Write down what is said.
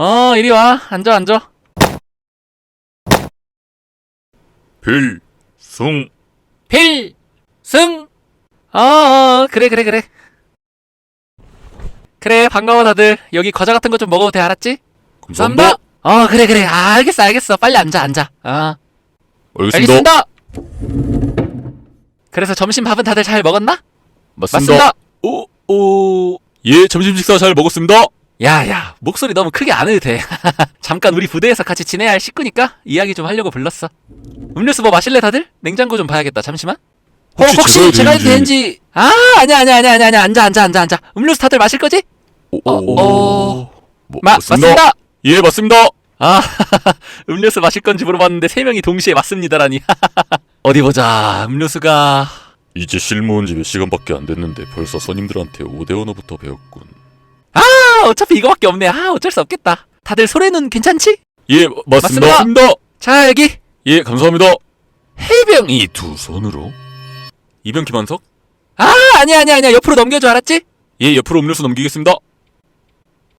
어, 이리 와. 앉아, 앉아. 필승 필승! 어, 어, 그래, 그래, 그래. 그래, 반가워, 다들. 여기 과자 같은 거 좀 먹어도 돼, 알았지? 감사합니다. 어, 그래, 그래. 아, 알겠어, 알겠어. 빨리 앉아, 앉아. 아, 알겠습니다. 알겠습니다. 그래서 점심 밥은 다들 잘 먹었나? 맞습니다. 오, 오, 예, 점심 식사 잘 먹었습니다. 야, 야, 목소리 너무 크게 안 해도 돼. 잠깐 우리 부대에서 같이 지내야 할 식구니까 이야기 좀 하려고 불렀어. 음료수 뭐 마실래 다들? 냉장고 좀 봐야겠다. 잠시만. 어, 혹시 혹시 제가 해도 되는지-? 아, 아니야, 아니야, 아니야, 아니야, 아니야. 앉아, 앉아, 앉아, 앉아. 음료수 다들 마실 거지? 오, 어, 오, 어. 뭐, 마, 맞습니다. 예, 맞습니다. 아, 음료수 마실 건지 물어봤는데 세 명이 동시에 맞습니다라니. 어디 보자. 음료수가 이제 실무 온 지 몇 시간밖에 안 됐는데 벌써 손님들한테 5대 언어부터 배웠군. 아, 어차피 이거밖에 없네. 아, 어쩔 수 없겠다. 다들 소래는 괜찮지? 예, 맞습니다. 맞습니다. 자, 여기 예, 감사합니다. 해병이 두 손으로? 이병 김한석? 아, 아니야, 아니야, 아니야. 옆으로 넘겨줘, 알았지? 예, 옆으로 음료수 넘기겠습니다.